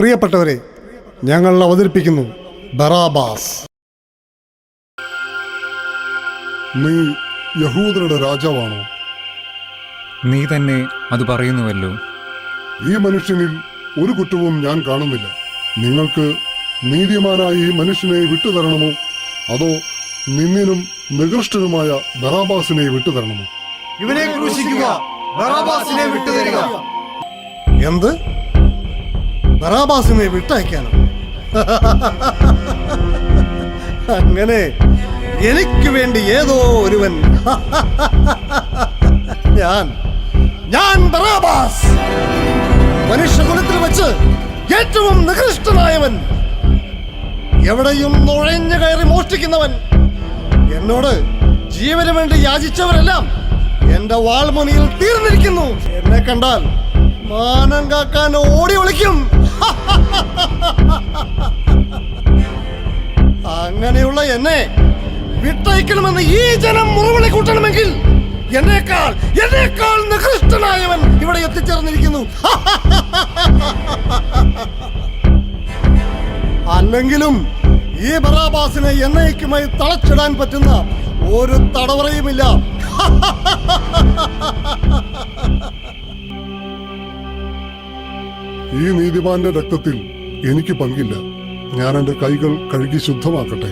പ്രിയപ്പെട്ടവരെ ഞങ്ങൾ അവതരിപ്പിക്കുന്നു ബറാബാസ്. നീ യഹൂദരുടെ രാജാവാണോ? നീ തന്നെ അത് പറയുന്നുവല്ലോ. ഈ മനുഷ്യനിൽ ഒരു കുറ്റവും ഞാൻ കാണുന്നില്ല. നിങ്ങൾക്ക് നീതിമാനായ ഈ മനുഷ്യനെ വിട്ടുതരണമോ? അതോ നിന്നിനും നികൃഷ്ടനുമായ ബറാബാസിനെ വിട്ടുതരണമോ? ഇവനെ ക്രൂശിക്കുക ബറാബാസിനെ വിട്ടുതരിക. എന്ത്? ബറാബാസിനെ വിട്ടയക്കാനോ? അങ്ങനെ എനിക്ക് വേണ്ടി ഏതോ ഒരുവൻ. ഞാൻ ഞാൻ ബറാബാസ്. മനുഷ്യകുലത്തിൽ വെച്ച് ഏറ്റവും നികൃഷ്ടനായവൻ. എവിടെയും നുഴഞ്ഞു കയറി മോഷ്ടിക്കുന്നവൻ. എന്നോട് ജീവന് വേണ്ടി യാചിച്ചവരെല്ലാം എന്റെ വാൾമുനിയിൽ തീർന്നിരിക്കുന്നു. എന്നെ കണ്ടാൽ മാനം കാക്കാൻ ഓടി ഒളിക്കും അങ്ങനെയുള്ള എന്നെ വിട്ടയക്കണമെന്ന് ഈ ജനം മുറവിളി കൂട്ടണമെങ്കിൽ എന്നേക്കാൾ എന്നേക്കാൾ നികൃഷ്ടനായവൻ ഇവിടെ എത്തിച്ചേർന്നിരിക്കുന്നു. അല്ലെങ്കിലും ഈ ബറാബാസിനെ എന്നേക്കുമായി തളച്ചിടാൻ പറ്റുന്ന ഒരു തടവറയുമില്ല. ഈ നീതിമാന്റെ രക്തത്തിൽ എനിക്ക് പങ്കില്ല. ഞാൻ എന്റെ കൈകൾ കഴുകി ശുദ്ധമാക്കട്ടെ.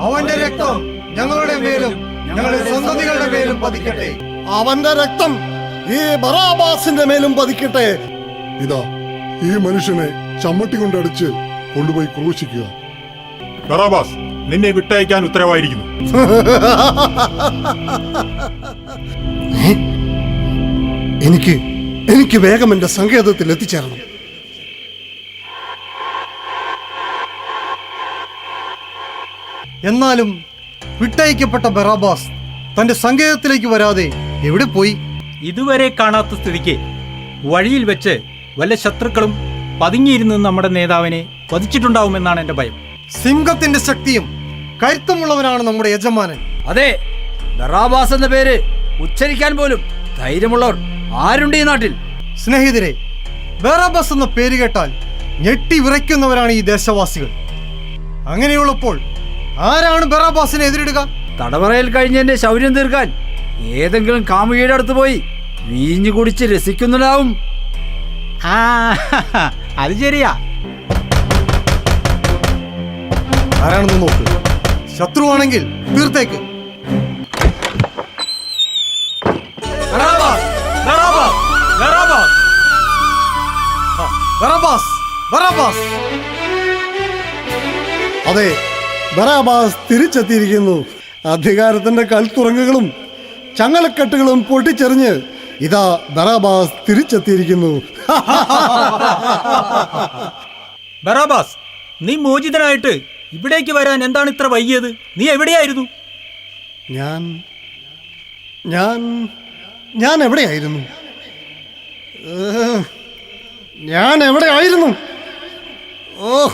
അവന്റെ രക്തം ഞങ്ങളുടെ മേലും ഞങ്ങളുടെ സന്തതികളുടെ മേലും പതിക്കട്ടെ. അവന്റെ രക്തം ഈ ബറാബാസിന്റെ മേലും പതിക്കട്ടെ. ഇതാ ഈ മനുഷ്യനെ ചമ്മട്ടി കൊണ്ടടിച്ച് കൊണ്ടുപോയി ക്രൂശിക്കുക. ബറാബാസ് നിന്നെ വിട്ടയക്കാൻ ഉത്തരവായിരിക്കുന്നു. എനിക്ക് എനിക്ക് വേഗം എന്റെ സങ്കേതത്തിൽ എത്തിച്ചേരണം. എന്നാലും വിട്ടയക്കപ്പെട്ട ബറാബാസ് തന്റെ സങ്കേതത്തിലേക്ക് വരാതെ എവിടെ പോയി? ഇതുവരെ കാണാത്ത സ്ഥിതിക്ക് വഴിയിൽ വെച്ച് വല്ല ശത്രുക്കളും പതുങ്ങിയിരുന്ന് നമ്മുടെ നേതാവിനെ വധിച്ചിട്ടുണ്ടാവുമെന്നാണ് എന്റെ ഭയം. സിംഹത്തിന്റെ ശക്തിയും കരുത്തുമുള്ളവനാണ് നമ്മുടെ യജമാനൻ. അതെ ബറാബാസ് എന്ന പേര് ഉച്ചരിക്കാൻ പോലും ധൈര്യമുള്ളവർ ആരുണ്ട് ഈ നാട്ടിൽ? സ്നേഹിതരെ ബസ് എന്ന പേര് കേട്ടാൽ ഞെട്ടി വിറയ്ക്കുന്നവരാണ് ഈ ദേശവാസികൾ. അങ്ങനെയുള്ളപ്പോൾ ആരാണ് ബെറാബാസിനെ എതിരിടുക? തടവറയിൽ കഴിഞ്ഞതിന്റെ ശൗര്യം തീർക്കാൻ ഏതെങ്കിലും കാമുകിയുടെ അടുത്ത് പോയി വീഞ്ഞു കുടിച്ച് രസിക്കുന്നുണ്ടാവും ആ അത് ശരിയാ. ആരാണെന്ന് നോക്ക്. ശത്രുവാണെങ്കിൽ തീർത്തേക്ക്. ബറാബാസ് അതെ ബറാബാസ് തിരിച്ചെത്തിയിരിക്കുന്നു. അധികാരത്തിന്റെ കൽത്തുറങ്ങുകളും ചങ്ങലക്കെട്ടുകളും പൊട്ടിച്ചെറിഞ്ഞ് ഇതാ ബറാബാസ് തിരിച്ചെത്തിയിരിക്കുന്നു. ബറാബാസ് നീ മോചിതനായിട്ട് ഇവിടേക്ക് വരാൻ എന്താണ് ഇത്ര വൈകിയത്? നീ എവിടെയായിരുന്നു? ഞാൻ ഞാൻ ഞാൻ എവിടെയായിരുന്നു? ഞാൻ എവിടെയായിരുന്നു ഓ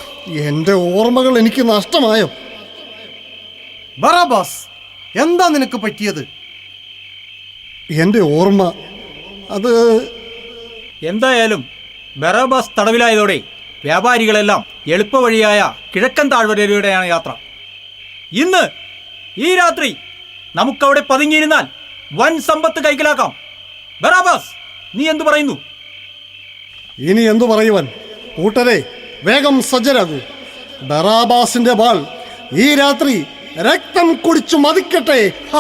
എന്റെ ഓർമ്മകൾ എനിക്ക് നഷ്ടമായോ? ബറാബാസ് എന്താ നിനക്ക് പറ്റിയത്? എന്റെ ഓർമ്മ അത് എന്തായാലും ബറാബാസ് തടവിലായതോടെ വ്യാപാരികളെല്ലാം എളുപ്പവഴിയായ കിഴക്കൻ താഴ്വരയിലൂടെയാണ് യാത്ര. ഇന്ന് ഈ രാത്രി നമുക്കവിടെ പതുങ്ങിയിരുന്നാൽ വൻ സമ്പത്ത് കൈക്കലാക്കാം. ബറാബാസ് നീ എന്തു പറയുന്നു? ഇനി എന്തു പറയുവാൻ? കൂട്ടരെ വേഗം സജ്ജരാകൂ ബറാബാസിന്റെ വാൾ ഈ രാത്രി രക്തം കുടിച്ചു മതിക്കട്ടെ.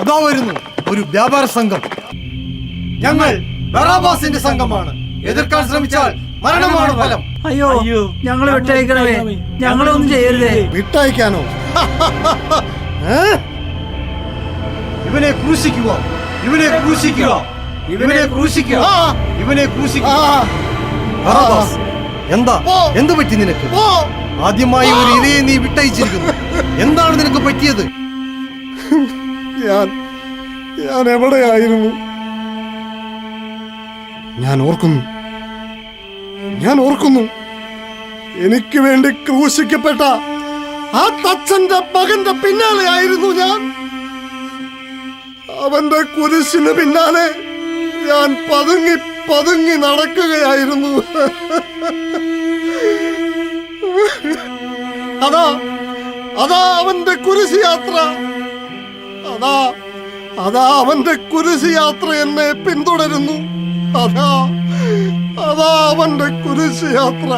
അതാ വരുന്നു ഒരു വ്യാപാര സംഘം. ഞങ്ങൾ ബറാബാസിന്റെ സംഘമാണ്. എതിർക്കാൻ ശ്രമിച്ചാൽ മരണമാണ് ഫലം. അയ്യോ ഞങ്ങൾ ഞങ്ങളെ വിട്ടയക്കണമേ. ഞങ്ങളെ ഒന്നും ചെയ്യരുതേ. വിട്ടയക്കാനോ? ഏ? ഇവനെ ക്രൂശിക്കുക. ഇവനെ ക്രൂശിക്കുക. ഇവനെ ക്രൂശിക്കുക. ഇവനെ ക്രൂശിക്കുക. എന്താ? എന്ത് പറ്റി നിനക്ക്? ആദ്യമായി ഒരു ഇരയെ നീ വിട്ടയച്ചിരിക്കുന്നു. എന്താണ് നിനക്ക് പറ്റിയത്? ഞാൻ ഞാൻ എവിടെയായിരുന്നു? ഞാൻ ഓർക്കുന്നു. ഞാൻ ഓർക്കുന്നു. എനിക്ക് വേണ്ടി ക്രൂശിക്കപ്പെട്ട ആ തച്ചന്റെ മകന്റെ പിന്നാലെയായിരുന്നു ഞാൻ. അവന്റെ കുരിശിന് പിന്നാലെ ഞാൻ പതുങ്ങി പതുങ്ങി നടക്കുകയായിരുന്നു. അതാ അതാ അവന്റെ കുരിശ് യാത്ര. അതാ അതാ അവന്റെ കുരിശ് യാത്ര എന്നെ പിന്തുടരുന്നു. അതാ അതാ അവന്റെ കുരിശ് യാത്ര.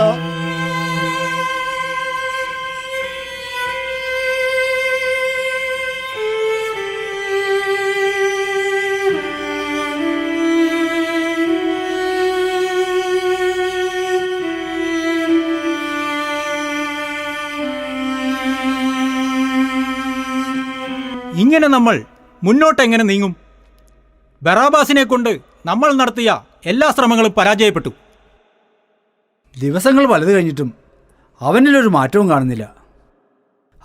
ഇങ്ങനെ നമ്മൾ മുന്നോട്ട് എങ്ങനെ നീങ്ങും? ബറാബാസിനെ കൊണ്ട് നമ്മൾ നടത്തിയ എല്ലാ ശ്രമങ്ങളും പരാജയപ്പെട്ടു. ദിവസങ്ങൾ വലുത് കഴിഞ്ഞിട്ടും അവനിലൊരു മാറ്റവും കാണുന്നില്ല.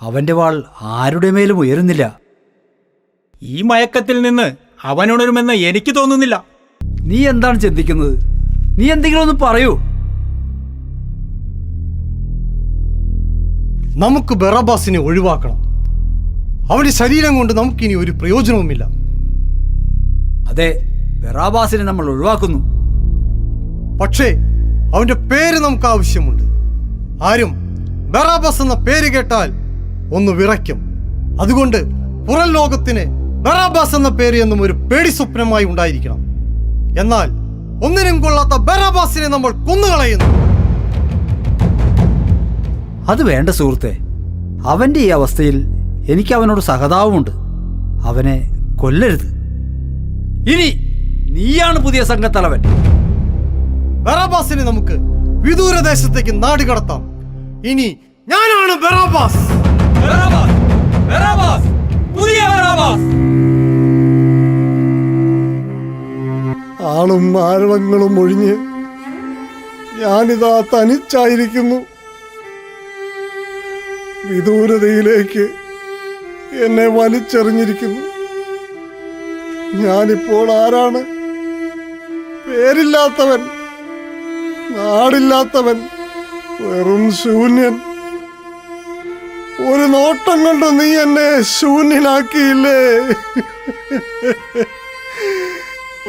അവന്റെ വാൾ ആരുടെ മേലും ഉയരുന്നില്ല. ഈ മയക്കത്തിൽ നിന്ന് അവനുണരുമെന്ന് എനിക്ക് തോന്നുന്നില്ല. നീ എന്താണ് ചിന്തിക്കുന്നത്? നീ എന്തെങ്കിലും ഒന്ന് പറയൂ. നമുക്ക് ബറാബാസിനെ ഒഴിവാക്കണം. അവന്റെ ശരീരം കൊണ്ട് നമുക്കിനി ഒരു പ്രയോജനവുമില്ല. അതെ ബെറാബാസിനെ നമ്മൾ ഒഴിവാക്കുന്നു. പക്ഷേ അവന്റെ പേര് നമുക്ക് ആവശ്യമുണ്ട്. ആരും ബെറാബാസ് എന്ന പേര് കേട്ടാൽ ഒന്ന് വിറയ്ക്കും. അതുകൊണ്ട് പുറം ലോകത്തിന് ബെറാബാസ് എന്ന പേര് എന്നും ഒരു പേടി സ്വപ്നമായി ഉണ്ടായിരിക്കണം. എന്നാൽ ഒന്നിനും കൊള്ളാത്ത ബെറാബാസിനെ നമ്മൾ കൊന്നുകളയുന്നു. അത് വേണ്ട സുഹൃത്തെ അവന്റെ ഈ അവസ്ഥയിൽ എനിക്ക് അവനോട് സഹതാവുമുണ്ട് അവനെ കൊല്ലരുത്. ഇനി നീയാണ് പുതിയ സംഘത്തലവൻ. ബറാബാസിനെ നമുക്ക് വിദൂരദേശത്തേക്ക് നാട് കടത്താം. ഇനി ഞാനാണ് ബറാബാസ്. ആളും ആരവങ്ങളും ഒഴിഞ്ഞ് ഞാനിതാ തനിച്ചായിരിക്കുന്നു. വിദൂരതയിലേക്ക് എന്നെ വലിച്ചെറിഞ്ഞിരിക്കുന്നു. ഞാനിപ്പോൾ ആരാണ്? പേരില്ലാത്തവൻ നാടില്ലാത്തവൻ വെറും ശൂന്യൻ. ഒരു നോട്ടം കൊണ്ട് നീ എന്നെ ശൂന്യനാക്കിയില്ലേ?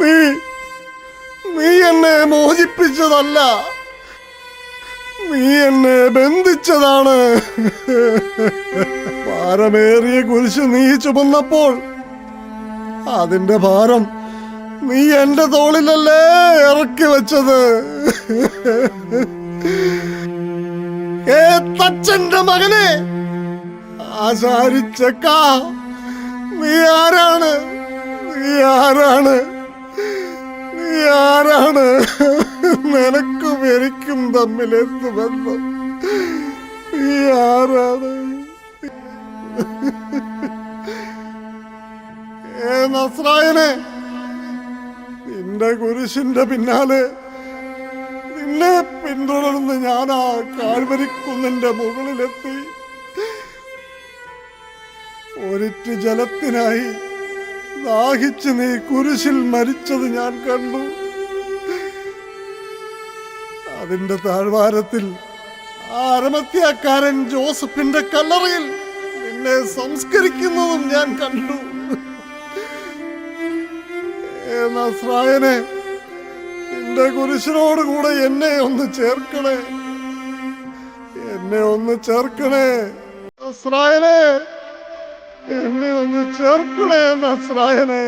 നീ നീ എന്നെ മോചിപ്പിച്ചതല്ല. നീ എന്നെ ബന്ധിച്ചതാണ്. ഭാരമേറിയ കുരിശ് നീ ചുമന്നപ്പോൾ അതിന്റെ ഭാരം നീ എന്റെ തോളിലല്ലേ ഇറക്കി വെച്ചത്. ഏ തച്ചന്റെ മകനെ ആചാരിച്ചക്കാ നീ ആരാണ്? നീ ആരാണ്? നീ ആരാണ്? നിനക്കും എനിക്കും തമ്മിലെത്തുമെന്ന് ബന്ധം? നീ ആരാണ്? നസ്രായനെ നിന്റെ കുരിശിന്റെ പിന്നാലെ നിന്നെ പിന്തുടർന്ന് ഞാൻ ആ കാൽവരിക്കുന്നിന്റെ മുകളിലെത്തി. ഒരിറ്റ് ജലത്തിനായി ദാഹിച്ച് നീ കുരിശിൽ മരിച്ചത് ഞാൻ കണ്ടു. അതിന്റെ താഴ്വാരത്തിൽ ആ അരമത്യാക്കാരൻ ജോസഫിന്റെ കല്ലറയിൽ നിന്നെ സംസ്കരിക്കുന്നതും ഞാൻ കണ്ടു. എന്റെ കുരിശിനോട് കൂടെ എന്നെ ഒന്ന് ചേർക്കണേ. എന്നെ ഒന്ന് ചേർക്കണേ നസ്രായനെ. എന്നെ ഒന്ന് ചേർക്കണേ നസ്രായനെ.